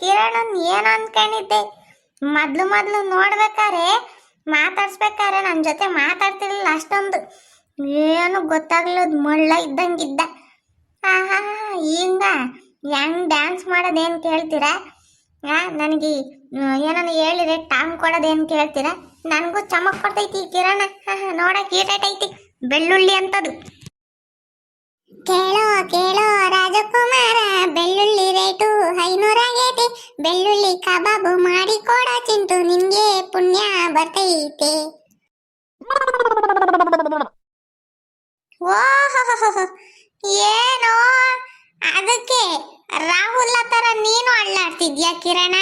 ಕಿರಣನ್ ಏನು ಅನ್ಕೊಂಡಿದ್ದೆ? ಮೊದ್ಲು ಮೊದ್ಲು ನೋಡ್ಬೇಕಾರೆ ಮಾತಾಡ್ಸ್ಬೇಕಾರೆ ನನ್ನ ಜೊತೆ ಮಾತಾಡ್ತಿರ್ಲಿಲ್ಲ ಅಷ್ಟೊಂದು. ಏನು ಗೊತ್ತಾಗ್ಲದ್ ಮಳ್ಳ ಇದ್ದಂಗಿದ್ದ. ಆಹಾ ಈಗ ಹೆಂಗ್ ಡ್ಯಾನ್ಸ್ ಮಾಡೋದೇನು ಕೇಳ್ತೀರಾ? ನನಗೆ ಏನನ್ನ ಹೇಳಿದ್ರೆ ಟಾಂಗ್ ಕೊಡೋದೇನು ಕೇಳ್ತೀರಾ? ನನಗೂ ಚಮಕ್ ಕೊಡ್ತೈತಿ ಈ ಕಿರಣ. ಆಹಾ, ನೋಡಕ್ ಕೀಟೈತಿ ಬೆಳ್ಳುಳ್ಳಿ ಅಂತದು. ಕೇಳೋ ಕೇಳೋ, ರಾಜಕುಮಾರ, ಬೆಳ್ಳುಳ್ಳಿ ರೇಟು ಐನೂರಾಗೈತೆ ಬೆಳ್ಳುಳ್ಳಿ ಕಬಾಬು ಮಾಡಿ ಕೊಡ ಚಿಂಟು, ನಿನ್ಗೆ ಪುಣ್ಯ ಬರ್ತೈತೆ. ಓಹೋ ಏನೋ? ಅದಕ್ಕೆ ರಾಹುಲ್ ತರ ನೀನು ಅಳ್ಳಾಡ್ತಿದ್ಯಾ ಕಿರಣ?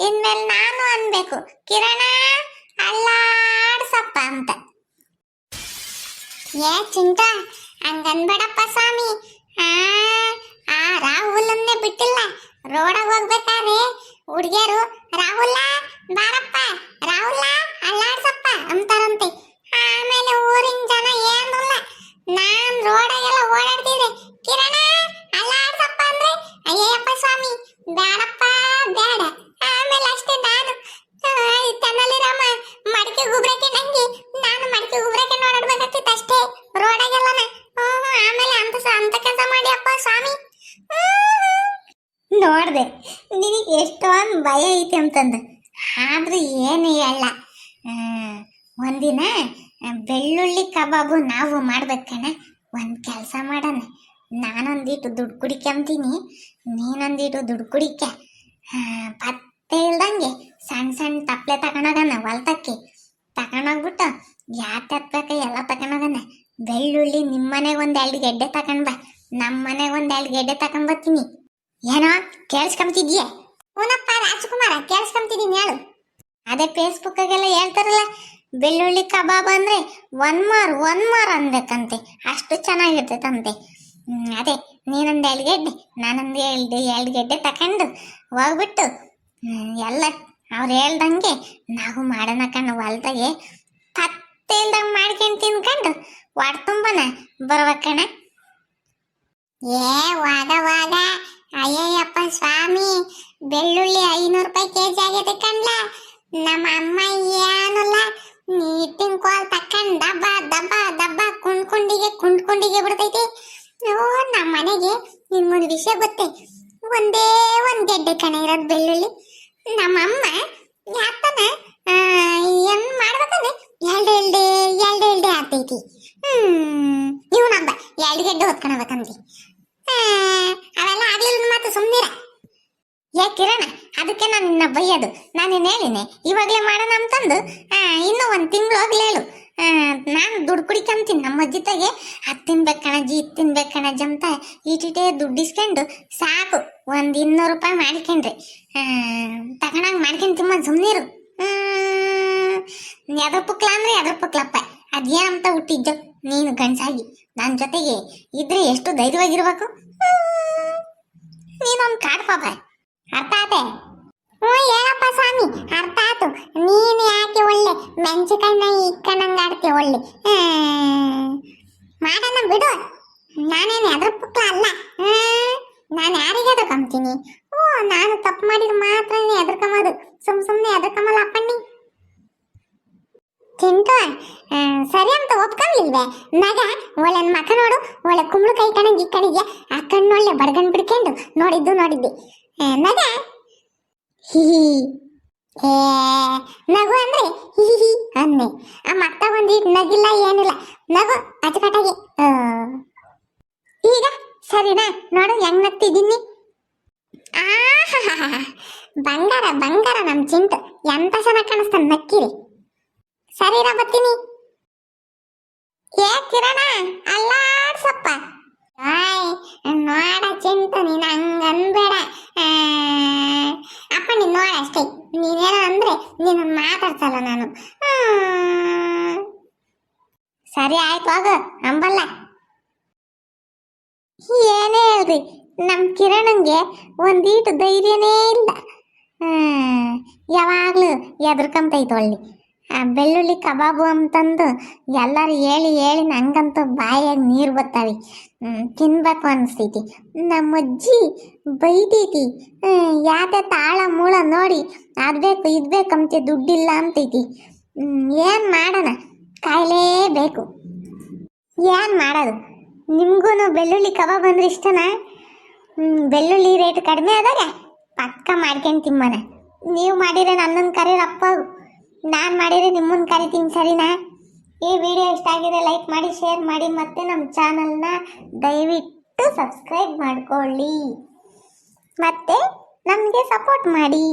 ಇನ್ಮೇಲೆ ನಾನು ಅನ್ಬೇಕು. ಕಿರಣ, ಅಳ್ಳಾಡ್ಸಪ್ಪ ಅಂತ. ಏ ಚಿಂಟ ಹಂಗನ್ಬೇಡಪ್ಪ ಸ್ವಾಮಿ ಆ ಆ ರಾಹುಲನ್ನೇ ಬಿಟ್ಟಿಲ್ಲ ರೋಡಾಗ ಹೋಗ್ಬೇಕಾದ್ರೆ ಹುಡುಗಿಯರು ರಾಹುಲ ಬಾರಪ್ಪ ರಾಹುಲ ಸ್ವಾಮಿ? ನೋಡ್ದೆ, ನಿನಗೆ ಎಷ್ಟೊಂದು ಭಯ ಐತಿ ಅಂತಂದು. ಆದ್ರೂ ಏನು ಹೇಳ. ಒಂದಿನ ಬೆಳ್ಳುಳ್ಳಿ ಕಬಾಬು ನಾವು ಮಾಡ್ಬೇಕಣ್ಣ ಒಂದು ಕೆಲಸ ಮಾಡೋಣ. ನಾನೊಂದಿಟ್ಟು ದುಡ್ಡು ಕುಡಿಕೊಂತೀನಿ ನೀನೊಂದಿಟ್ಟು ದುಡ್ಡು ಕುಡಿಕ. ಪತ್ತೆ ಇಲ್ದಂಗೆ ಸಣ್ಣ ಸಣ್ಣ ತಪ್ಪಲೆ ತಗೊಂಡೋಗಣ ಹೊಲ್ತಕ್ಕೆ. ತಗೊಂಡೋಗ್ಬಿಟ್ಟು ತತ್ಬೇಕ ಎಲ್ಲ ತಗೊಂಡೋಗಣ. ಬೆಳ್ಳುಳ್ಳಿ ನಿಮ್ಮನೆಗೆ ಒಂದು ಎರಡು ಗೆಡ್ಡೆ ತಗೊಂಡ್ ಬಾ. ನಮ್ಮ ಮನೆಗೆ ಒಂದ್ ಎರಡು ಗೆಡ್ಡೆ ಬರ್ತೀನಿ. ಏನೋ ಕೇಳಿಸ್ಕೊಂತಿದ್ಯೆ ಓನಪ್ಪ ರಾಜಕುಮಾರ ಕೇಳಿಸ್ಕೊಂತಿದೀನಿ ಹೇಳು. ಅದೇ ಎಲ್ಲ ಹೇಳ್ತಾರಲ್ಲ, ಬೆಳ್ಳುಳ್ಳಿ ಕಬಾಬ್ ಅಂದ್ರೆ ಒನ್ ಮಾರ್ ಒನ್ ಮಾರ್ ಅನ್ಬೇಕಂತೆ ಅಷ್ಟು ಚೆನ್ನಾಗಿರ್ತೈತಂತೆ ಅದೇ, ನೀನೊಂದು ಎರಡು ಗೆಡ್ಡೆ, ನಾನೊಂದು ಎರಡು ಎರಡು ಗೆಡ್ಡೆ ತಕೊಂಡು ಹೋಗ್ಬಿಟ್ಟು ಎಲ್ಲ ಅವ್ರು ಹೇಳ್ದಂಗೆ ನಾವು ಮಾಡೋಣ ಕಣ್ಣು ಹೊಲ್ದಾಗೆ. ಮಾಡ್ಕೊಂಡು ತಿನ್ಕೊಂಡು ವಾಡ್ ತುಂಬನ ಬರ್ಬೇಕಣ್ಣ ಏ, ವಾದ ವಾದ. ಅಯ್ಯಯ್ಯಪ್ಪ ಸ್ವಾಮಿ, ಬೆಳ್ಳುಳ್ಳಿ ಐನೂರು ರೂಪಾಯಿ ಕೆಜಿ ಆಗಿದೆ ಕಣ್ಲ. ನಮ್ಮ ಅಮ್ಮ ಏನಲ್ಲ ನೀಟಿಂಗ್ ಕೋಲ್ ತಕ್ಕಂಡ್ ದಬ್ಬ ದಬ್ಬ ದಬ್ಬ, ಕುಂಡ್ ಕುಂಡಿಗೆ ಕುಂಡ್ ಕುಂಡಿಗೆ ಬಿಡ್ತೈತಿ. ಓ, ನಮ್ಮ ಮನೆಗೆ ನಿಮ್ಮೊಂದು ವಿಷಯ ಗೊತ್ತೆ. ಒಂದೇ ಒಂದು ಗೆಡ್ಡೆ ಕಣ ಇರೋದು ಬೆಳ್ಳುಳ್ಳಿ. ನಮ್ಮ ಅಮ್ಮ ಯಾತನ ಏನ್ ಮಾಡ್ಬೇಕಂದ್ರೆ ಎರಡು ಎಲ್ಡೆ ಎರಡು ಎಲ್ಡೆ ಆಗ್ತೈತಿ ಹ್ಮ್ ನೀವು ನಂಬ ಎರಡು ಗೆಡ್ಡೆ ಹೊತ್ಕೊಳ್ಬೇಕಂದ್ರಿ ಆ, ಅವೆಲ್ಲ ಆಗ್ಲಿಲ್ಲ ಮಾತು ಸುಮ್ಮನಿರ ಏ ಕಿರಣ ಅದಕ್ಕೆ ನಾನು ನಿನ್ನ ಬೈಯೋದು. ನಾನು ನಿನ್ನ ಹೇಳಿನಿ, ಇವಾಗಲೇ ಮಾಡೋಣ ಅಂತಂದು. ಇನ್ನೂ ಒಂದು ತಿಂಗಳು ಹೋಗ್ಲೇಳು ನಾನು ದುಡ್ಡು ಕುಡಿಕೊಂತೀನಿ ನಮ್ಮ ಅಜ್ಜಿ ತಾಗೆ ಅದು ತಿನ್ಬೇಕು ಇದು ತಿನ್ಬೇಕು ಕಣಜ್ಜಿ ಅಂತ ದುಡ್ಡು ಇಸ್ಕೊಂಡು ಸಾಕು, ಒಂದು ಇನ್ನೂರು ರೂಪಾಯಿ ಮಾಡ್ಕೊಂಡ್ರಿ. ತಗೊಂಡಂಗೆ ಮಾಡ್ಕೊಂತಿಮ್ಮ ಸುಮ್ಮನಿರು ಎದ್ರ ಪುಕ್ಲ ಅಂದ್ರೆ ಎದ್ರ ಪುಕ್ಲಪ್ಪ ಅದೇನಂತ ಹುಟ್ಟಿದ್ದು? ನೀನು ಗಂಡಸಾಗಿ. ನನ್ನ ಜೊತೆಗೆ ಇದ್ರೆ ಎಷ್ಟು ಧೈರ್ಯವಾಗಿರ್ಬೇಕು. ನೀನೊಂದು ಕಾಡು ಪಾಪ. ಅರ್ಥ ಆತೆ? ಹ್ಞೂ, ಏನಪ್ಪ ಸ್ವಾಮಿ? ಅರ್ಥ ಆತು ನೀನು ಯಾಕೆ ಒಳ್ಳೆ ಮೆಣಸಿಕಾಯಿನ ಇಕ್ಕಣಂಗೆ ಆಡ್ತೀಯ ಒಳ್ಳೆ. ಮಾಡೋಣ ಬಿಡು. ನಾನೇನು ಅದ್ರ ಪುಕ್ಲ ಅಲ್ಲ. ನಾನು ಯಾರಿಗೆ ಎದುರ್ಕೊಂತೀನಿ ಓ ನಾನು ತಪ್ಪು ಮಾಡಿದ್ರೆ ಮಾತ್ರ ಎದುರ್ಕೊಂಬೋದು. ಸುಮ್ ಸುಮ್ಮನೆ ಎದುರ್ಕೊಂಬಲ್ಲ ಅಪ್ಪಣ್ಣಿ. ಚಿಂಟು ಸರಿ ಅಂತ ಒಪ್ಕೊಂಡಿಲ್ವೆ? ಮಗ, ಒಳ್ಳೆ ಮಕ ನೋಡು. ಒಳ್ಳೆ ಕುಂಬಳಕಾಯಿ ಕೈ ಇಕ್ಕಣಿಗೆ ಕಣಿಗೆ ಆ ಕಣ್ಣು ಒಳ್ಳೆ ಬಡ್ಗಂಡ್ ಬಿಡ್ಕೊಂಡು ನೋಡಿದ್ದು ನೋಡಿದ್ದೆ. ಮಗ ಹಿ, ನಗು ಅಂದ್ರೆ ಹಿ ಹಿ ಹಿ ಅಂದೆ ಆ ಮಕ್ಕ ಒಂದೀಟ್ ನಗಿಲ್ಲ, ಏನಿಲ್ಲ. ನಗು ಅಚ್ಚಕಟ್ಟಾಗಿ. ಈಗ ಸರಿನಾ? ನೋಡು, ಹೆಂಗ್ ನಗ್ತಿದ್ದೀನಿ. ಆ ಬಂಗಾರ ಬಂಗಾರ ನಮ್ ಚಿಂಟು. ಎಂತ ಚೆನ್ನಾಗಿ ಕಾಣಿಸ್ತಾನೆ ನಕ್ಕಿರಿ. ಸರಿನಾ ಬರ್ತೀನಿ ಏ, ಕಿರಣ, ಅಲ್ಲಾಡ್ಸಪ್ಪ. ಆಯ್ ನೋಡ ಚಿಂಟು ನೀನು ಹಂಗ ಅನ್ಬೇಡ ಅಪ್ಪ, ನೀನು ನೋಡ ಅಷ್ಟೇ. ನೀನೇನೋ ಅಂದ್ರೆ ನೀನು ಮಾತಾಡ್ಸಲ್ಲ ನಾನು. ಸರಿ ಆಯ್ತು, ಹೋಗು ಅಂಬಲ್ಲ ಏನೇ ಹೇಳ್ರಿ ನಮ್ಮ ಕಿರಣಂಗೆ ಒಂದೀಟು ಧೈರ್ಯನೇ ಇಲ್ಲ. ಯಾವಾಗಲೂ ಎದ್ರಕಂತೈತೆ ಒಳ್ಳೆ ಬೆಳ್ಳುಳ್ಳಿ ಕಬಾಬು ಅಂತಂದು ಎಲ್ಲರೂ ಹೇಳಿ ಹೇಳಿ ನನಗಂತೂ ಬಾಯಾಗ ನೀರು ಬರ್ತಾವೆ ತಿನ್ಬೇಕು ಅನಿಸ್ತೈತಿ ನಮ್ಮ ಅಜ್ಜಿ ಬೈತೈತಿ ಯಾಕೆ ತಾಳ ಮೂಳ ನೋಡಿ ಅದು ಬೇಕು, ಇದು ಬೇಕಂತೆ ದುಡ್ಡಿಲ್ಲ ಅಂತೈತಿ. ಏನು ಮಾಡೋಣ? ಕಾಯಲೇಬೇಕು ಏನು ಮಾಡೋದು? ನಿಮಗೂ ಬೆಳ್ಳುಳ್ಳಿ ಕಬಾಬ್ ಅಂದ್ರೆ ಇಷ್ಟನಾ? ಬೆಳ್ಳುಳ್ಳಿ ರೇಟ್ ಕಡಿಮೆ ಅದಾಗ? ಪಕ್ಕ ಮಾಡ್ಕೊಂಡು ತಿಮ್ಮನ. ನೀವು ಮಾಡಿದ್ರೆ ನನ್ನನ್ನು ಕರೀರಪ್ಪ ನಾನು ಮಾಡಿದ್ರೆ ನಿಮ್ಮನ್ನು ಕರಿತೀನಿ ಸರಿನಾ? ಈ ವಿಡಿಯೋ ಇಷ್ಟ ಆಗಿದೆ ಲೈಕ್ ಮಾಡಿ ಶೇರ್ ಮಾಡಿ ಮತ್ತೆ ನಮ್ಮ ಚಾನಲ್ನ ದಯವಿಟ್ಟು ಸಬ್ಸ್ಕ್ರೈಬ್ ಮಾಡ್ಕೊಳ್ಳಿ. ಮತ್ತು ನಮಗೆ ಸಪೋರ್ಟ್ ಮಾಡಿ.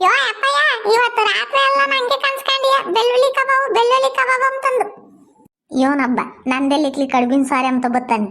ಯೋ ಅಪ್ಪಯ್ಯ, ಇವತ್ತು ರಾತ್ರಿ ಎಲ್ಲ ನಂಗೆ ಕನ್ಸ್ಕೊಂಡಿಯ? ಬೆಳ್ಳುಳ್ಳಿ ಕಬಾಬು ಬೆಳ್ಳುಳ್ಳಿ ಕಬಾಬು ಅಂತಂದು. ಯೋನಬ್ಬ ನಂದೆಲ್ಲಿಕ್ಲಿ ಕಡುಬಿನ ಸಾರಿ ಅಂತ ಬತ್ತಾನೆ